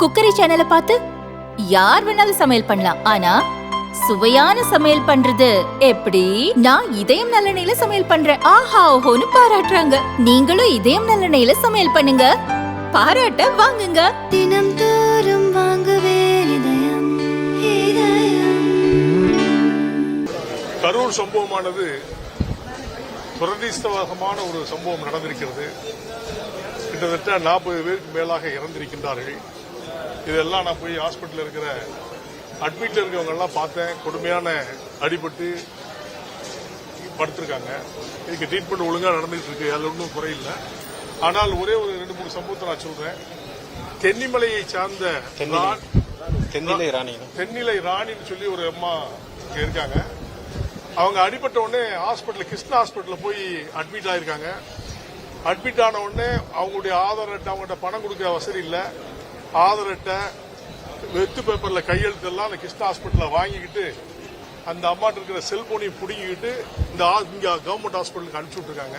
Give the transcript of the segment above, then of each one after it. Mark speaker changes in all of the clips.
Speaker 1: Cookery சேனலை பார்த்து யார் வேணாலும் சமையல் பண்ணலாம். ஆனா சுவையான சமையல் பண்றது எப்படி? நான் இதயம் நல்லெண்ணெயில சமையல் பண்றேன். ஆஹா ஓஹோன்னு பாராட்டுறாங்க. நீங்களும் இதயம் நல்லெண்ணெயில சமையல் பண்ணுங்க. பாராட்ட வாங்குங்க.
Speaker 2: தினம் தோறும் வாங்குவே
Speaker 3: கரூர் சம்பவமானது துரதிர்ஷ்டவசமான ஒரு சம்பவம் நடந்திருக்கிறது. கிட்டத்தட்ட நாற்பது பேருக்கு மேலாக இறந்திருக்கின்றார்கள். இதெல்லாம் நான் போய் ஹாஸ்பிட்டலில் இருக்கிற அட்மிட்ல இருக்கவங்க எல்லாம் பார்த்தேன். கொடுமையான அடிபட்டு படுத்திருக்காங்க. இதுக்கு ட்ரீட்மெண்ட் ஒழுங்காக நடந்துட்டு இருக்கு. அதில் ஒன்றும் குறையில்லை ஆனால் ஒரே ஒரு ரெண்டு மூணு சம்பவத்தை நான் சொல்றேன். தென்னிமலையை சார்ந்த
Speaker 4: தென்னிலை. ராணி
Speaker 3: தென்னிலை ராணின்னு சொல்லி ஒரு அம்மா இருக்காங்க. அவங்க அடிபட்ட உடனே ஹாஸ்பிட்டல் கிருஷ்ணா ஹாஸ்பிட்டல்ல போய் அட்மிட் ஆயிருக்காங்க. அட்மிட் ஆன உடனே அவங்களுடைய ஆதார் அட்டை அவங்ககிட்ட பணம் கொடுக்கிற வசதி இல்ல. ஆதார் அட்டை வெத்து பேப்பர்ல கையெழுத்தெல்லாம் அந்த கிருஷ்ணா ஹாஸ்பிட்டலில் வாங்கிக்கிட்டு அந்த அம்மாட்ட இருக்கிற செல்போனையும் பிடுங்கிக்கிட்டு இந்த ஆ- இங்க கவர்மெண்ட் ஹாஸ்பிட்டலுக்கு அனுப்பிச்சு விட்டுருக்காங்க.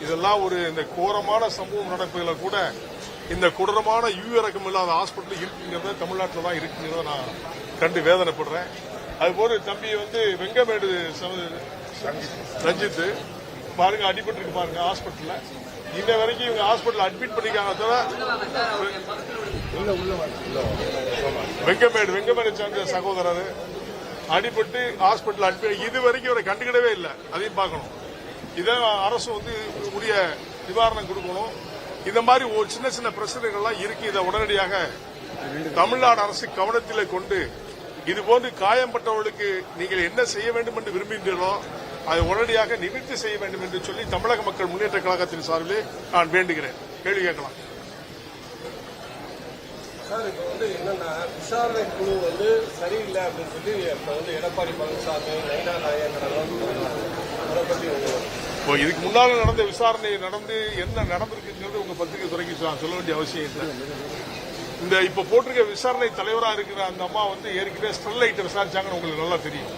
Speaker 3: இதெல்லாம் ஒரு இந்த கோரமான சம்பவம் நடப்பதில் கூட இந்த கொடூரமான ஈவிரக்கம் இல்லாத ஹாஸ்பிட்டல் இருக்குங்கிறத தமிழ்நாட்டில் தான் இருக்குங்கிறத நான் கண்டு வேதனைப்படுறேன். அதுபோல தம்பி வந்து வெங்கமேடு ரஞ்சித்து பாருங்க அடிபட்டு பாருங்க ஹாஸ்பிட்டல்ல இன்ன வரைக்கும் இவங்க ஹாஸ்பிட்டல் அட்மிட் பண்ணிக்காங்க தவிர வெங்கமேடு வெங்கமேடு சேர்ந்த சகோதரர். அடிபட்டு ஹாஸ்பிட்டல் அனுப்பி இது வரைக்கும் அவரை கண்டுக்கிடவே இல்லை. அதையும் பார்க்கணும். இதை அரசு வந்து உரிய நிவாரணம் கொடுக்கணும். இந்த மாதிரி ஒரு சின்ன சின்ன பிரச்சனைகள்லாம் இருக்கு. இதை உடனடியாக தமிழ்நாடு அரசு கவனத்தில் கொண்டு இது போன்று காயம்பட்டவர்களுக்கு நீங்கள் என்ன செய்ய வேண்டும் என்று விரும்புகின்றீர்களோ அதை உடனடியாக நிவர்த்தி செய்ய வேண்டும் என்று சொல்லி தமிழக மக்கள் முன்னேற்ற கழகத்தின் சார்பில் நான் வேண்டுகிறேன். கேள்வி கேட்கலாம்.
Speaker 5: சார் இப்போ வந்து என்னன்னா விசாரணை குழு வந்து சரியில்லை அப்படின்னு சொல்லி இப்போ வந்து எடப்பாடி பழனிசாமி நைனா நாயகரெல்லாம் அதை
Speaker 3: இப்போ இதுக்கு முன்னால் நடந்த விசாரணை நடந்து என்ன நடந்திருக்குங்கிறது உங்கள் பத்திரிகை துறைக்கு சொல்ல வேண்டிய அவசியம் இல்லை. இந்த இப்போ போட்டிருக்க விசாரணை தலைவராக இருக்கிற அந்த அம்மா வந்து ஏற்கனவே ஸ்டெர்லைட் விசாரிச்சாங்கன்னு உங்களுக்கு நல்லா தெரியும்.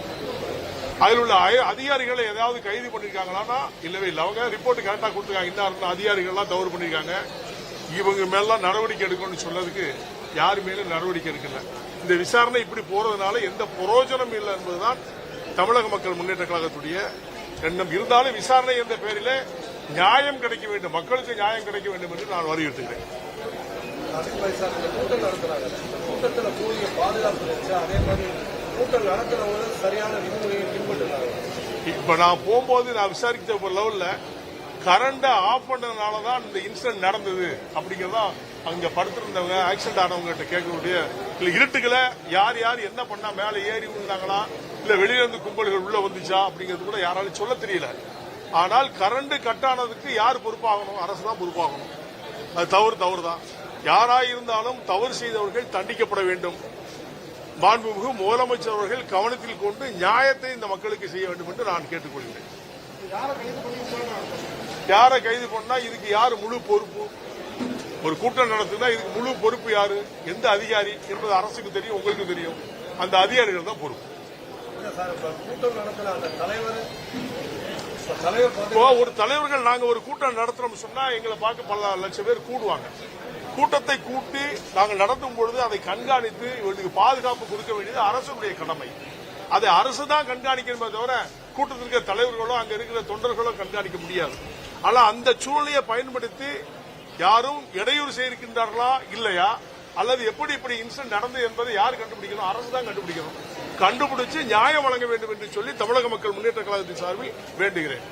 Speaker 3: அதில் உள்ள அய- அதிகாரிகளை ஏதாவது கைது பண்ணியிருக்காங்களான்னா இல்லவே இல்லை. அவங்க ரிப்போர்ட் கரெக்டாக கொடுத்துருக்காங்க. இன்னும் அதிகாரிகள்லாம் தவறு பண்ணியிருக்காங்க இவங்க மேலாம் நடவடிக்கை எடுக்கணும்னு சொன்னதுக்கு யார் மேலும் நடவடிக்கை எடுக்கல. இந்த விசாரணை இப்படி போறதுனால எந்த பிரயோஜனம் இல்லை என்பதுதான் தமிழக மக்கள் முன்னேற்ற கழகத்துடைய எண்ணம். இருந்தாலும் விசாரணை என்ற பெயரிலே நியாயம் கிடைக்க வேண்டும். மக்களுக்கு நியாயம் கிடைக்க வேண்டும் என்று நான் வலியுறுத்துகிறேன். இப்ப நான் போகும்போது நான் ஒரு லெவல்ல கரண்டை ஆஃப் பண்ணதுனால தான் இந்த இன்சிடென்ட் நடந்தது அப்படிங்கறதா அங்க படுத்திருந்தவங்க ஆக்சிடென்ட் ஆனவங்க கிட்ட கேட்கக்கூடிய இல்ல இருட்டுகளை யார் யார் என்ன பண்ணா மேலே ஏறி விழுந்தாங்களா இல்ல வெளியில இருந்து கும்பல்கள் உள்ள வந்துச்சா அப்படிங்கிறது கூட யாராலும் சொல்ல தெரியல. ஆனால் கரண்ட் கட் ஆனதுக்கு யார் பொறுப்பாகணும்? அரசு தான் பொறுப்பாகணும். அது தவறு தவறு தான் யாராயிருந்தாலும் தவறு செய்தவர்கள் தண்டிக்கப்பட வேண்டும். மாண்புமிகு முதலமைச்சர் அவர்கள் கவனத்தில் கொண்டு நியாயத்தை இந்த மக்களுக்கு செய்ய வேண்டும் என்று நான் கேட்டுக்கொள்கிறேன். யாரை கைது பண்ணா இதுக்கு யாரு முழு பொறுப்பு? ஒரு கூட்டம் நடத்துனா இதுக்கு முழு பொறுப்பு யாரு? எந்த அதிகாரி என்பது அரசுக்கு தெரியும் உங்களுக்கு தெரியும். அந்த அதிகாரிகள் தான் பொறுப்பு. ஒரு தலைவர்கள் நாங்க ஒரு கூட்டம் நடத்துறோம் சொன்னா எங்களை பார்க்க பல லட்சம் பேர் கூடுவாங்க. கூட்டத்தை கூட்டி நாங்கள் நடத்தும் பொழுது அதை கண்காணித்து இவர்களுக்கு பாதுகாப்பு கொடுக்க வேண்டியது அரசுடைய கடமை. அதை அரசு தான் கண்காணிக்கணுமே தவிர கூட்டத்தில் இருக்கிற தலைவர்களோ அங்க இருக்கிற தொண்டர்களோ கண்காணிக்க முடியாது. ஆனால் அந்த சூழ்நிலையை பயன்படுத்தி யாரும் இடையூறு செய்திருக்கின்றார்களா இல்லையா? அல்லது எப்படி இப்படி இன்சிடென்ட் நடந்தது என்பதை யார் கண்டுபிடிக்கணும்? அரசு தான் கண்டுபிடிக்கணும். கண்டுபிடிச்சு நியாயம் வழங்க வேண்டும் என்று சொல்லி தமிழக மக்கள் முன்னேற்ற கழகத்தின் சார்பில் வேண்டுகிறேன்.